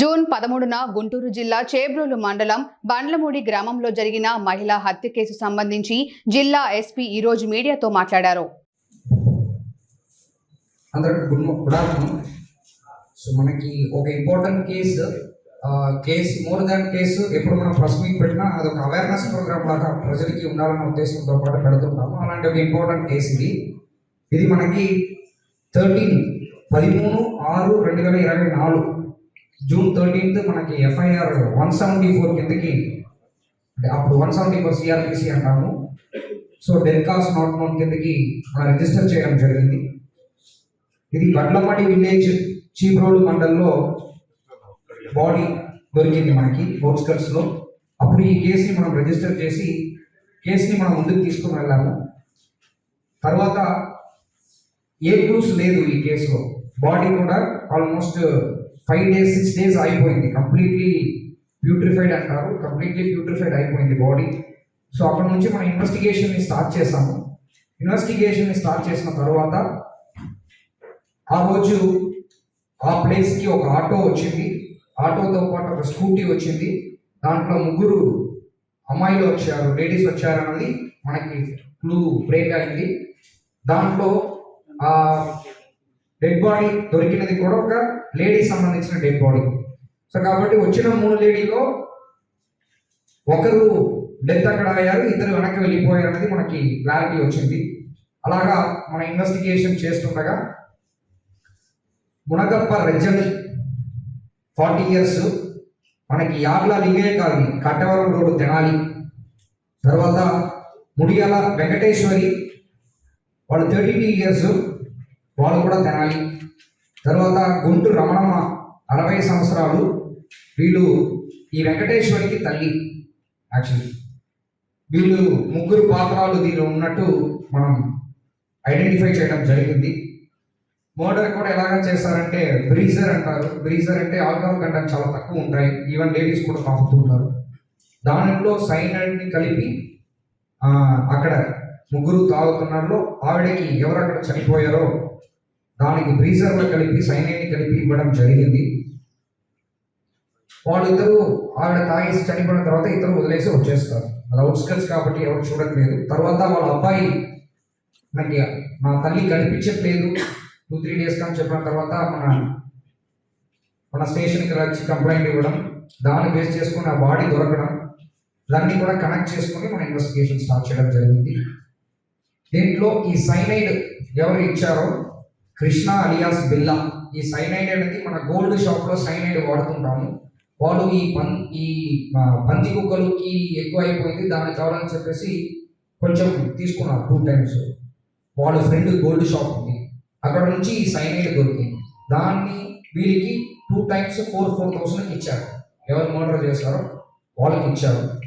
June పదమూడున గుంటూరు జిల్లా చేబ్రోలు మండలం బండ్లమూడి గ్రామంలో జరిగిన మహిళా హత్య కేసు సంబంధించి జిల్లా ఎస్పీ ఈరోజు మీడియాతో మాట్లాడారు. సో మనకి ఒక important case case more than case ఎప్పుడు మనం ప్రెస్ మీట్ పెట్టినా ఒక అవేర్నెస్ ప్రోగ్రామ్ లాగా ప్రజలకి ఉండాలన్న ఉద్దేశంతో పాటు పెడుతుంటాము. అలాంటి ఒక ఇంపార్టెంట్ కేసు ఇది. ఇది మనకి థర్టీన్ పదిమూడు ఆరు రెండు వేల ఇరవై నాలుగు జూన్ థర్టీన్త్ మనకి ఎఫ్ఐఆర్ వన్ సెవెంటీ ఫోర్ కిందకి అంటే అప్పుడు వన్ సెవెంటీ ఫోర్ సిఆర్పిసి అంటాము. So then cause not known కిందకి మనం రిజిస్టర్ చేయడం జరిగింది. ఇది బండ్లమడి విలేజ్ చీప్రోలు మండల్లో బాడీ దొరికింది మనకి లో. అప్పుడు ఈ కేసుని మనం రిజిస్టర్ చేసి కేసుని మనం ముందుకు తీసుకుని వెళ్ళాము. తర్వాత ఏ ప్రూఫ్స్ లేదు ఈ కేసులో. బాడీ కూడా almost five days six days అయిపోయింది. కంప్లీట్లీ ప్యూట్రిఫైడ్ అంటారు. కంప్లీట్లీ ప్యూట్రిఫైడ్ అయిపోయింది బాడీ సో అక్కడ నుంచి మనం ఇన్వెస్టిగేషన్ని స్టార్ట్ చేసాము. ఇన్వెస్టిగేషన్ని స్టార్ట్ చేసిన తర్వాత ఆ రోజు ఆ ప్లేస్కి ఒక ఆటో వచ్చింది. ఆటోతో పాటు ఒక స్కూటీ వచ్చింది. దాంట్లో ముగ్గురు అమ్మాయిలు వచ్చారు లేడీస్ వచ్చారు అన్నది మనకి క్లూ బ్రేక్ అయింది. దాంట్లో ఆ డెడ్ బాడీ దొరికినది కూడా ఒక లేడీ సంబంధించిన డెడ్ బాడీ సో కాబట్టి వచ్చిన మూడు లేడీలో ఒకరు డెత్ అక్కడ అయ్యారు ఇద్దరు వెనక్కి వెళ్ళిపోయారు అనేది మనకి క్లారిటీ వచ్చింది. అలాగా మన ఇన్వెస్టిగేషన్ చేస్తుండగా మునగప్ప రజ్జని ఫార్టీ ఇయర్స్ మనకి యార్ల లింగయ్య కాలనీ కట్టవరం రోడ్డు తెనాలి. తర్వాత ముడియాల వెంకటేశ్వరి వాళ్ళు థర్టీ టూ ఇయర్స్ వాళ్ళు కూడా తినాలి. తర్వాత గుంటు రమణమ్మ అరవై సంవత్సరాలు వీళ్ళు ఈ వెంకటేశ్వరికి తల్లి యాక్చువల్లీ వీళ్ళు ముగ్గురు పాత్రలు దీనిలో ఉన్నట్టు మనం ఐడెంటిఫై చేయడం జరిగింది. మోడర్ కూడా ఎలాగ చేస్తారంటే బ్రీజర్ అంటారు. బ్రీజర్ అంటే ఆల్కహాల్ కంటెంట్ చాలా తక్కువ ఉంటాయి. ఈవెన్ లేడీస్ కూడా తాగుతుంటారు దానిలో సైనైడ్ని కలిపి అక్కడ ముగ్గురు తాగుతున్నారు. ఆవిడకి ఎవరు అక్కడ చనిపోయారో దానికి బ్రీజర్లు కలిపి సైన్యాన్ని కలిపి ఇవ్వడం జరిగింది. వాళ్ళిద్దరూ ఆవిడ తాగేసి చనిపోయిన తర్వాత ఇద్దరు వదిలేసి వచ్చేస్తారు. అది అవుట్స్కట్స్ కాబట్టి ఎవరు చూడట్లేదు. తర్వాత వాళ్ళ అబ్బాయి మనకి నా తల్లి కనిపించట్లేదు. టూ త్రీ డేస్ కానీ చెప్పిన తర్వాత మన మన స్టేషన్కి వచ్చి కంప్లైంట్ ఇవ్వడం దాన్ని బేస్ చేసుకుని ఆ బాడీ దొరకడం దాన్ని కూడా కనెక్ట్ చేసుకుని మన ఇన్వెస్టిగేషన్ స్టార్ట్ చేయడం జరిగింది. దీంట్లో ఈ సైనైడ్ ఎవరు ఇచ్చారో కృష్ణ అలియాస్ బిల్లా. ఈ సైనైడ్ అనేది మన గోల్డ్ షాప్లో సైనైడ్ వాడుతుంటాము. వాళ్ళు ఈ పన్ ఈ పంది కుక్కలకి ఎక్కువ అయిపోయింది దాన్ని కావాలని చెప్పేసి కొంచెం తీసుకున్నారు టూ టైమ్స్. వాళ్ళ ఫ్రెండ్ గోల్డ్ షాప్ ఉంది. అక్కడ నుంచి ఈ సైనైడ్ దొరికింది. దాన్ని వీళ్ళకి టూ టైమ్స్ ఫోర్ ఫోర్ థౌసండ్కి ఇచ్చారు. ఎవరు మర్డర్ చేస్తారో వాళ్ళకి ఇచ్చారు.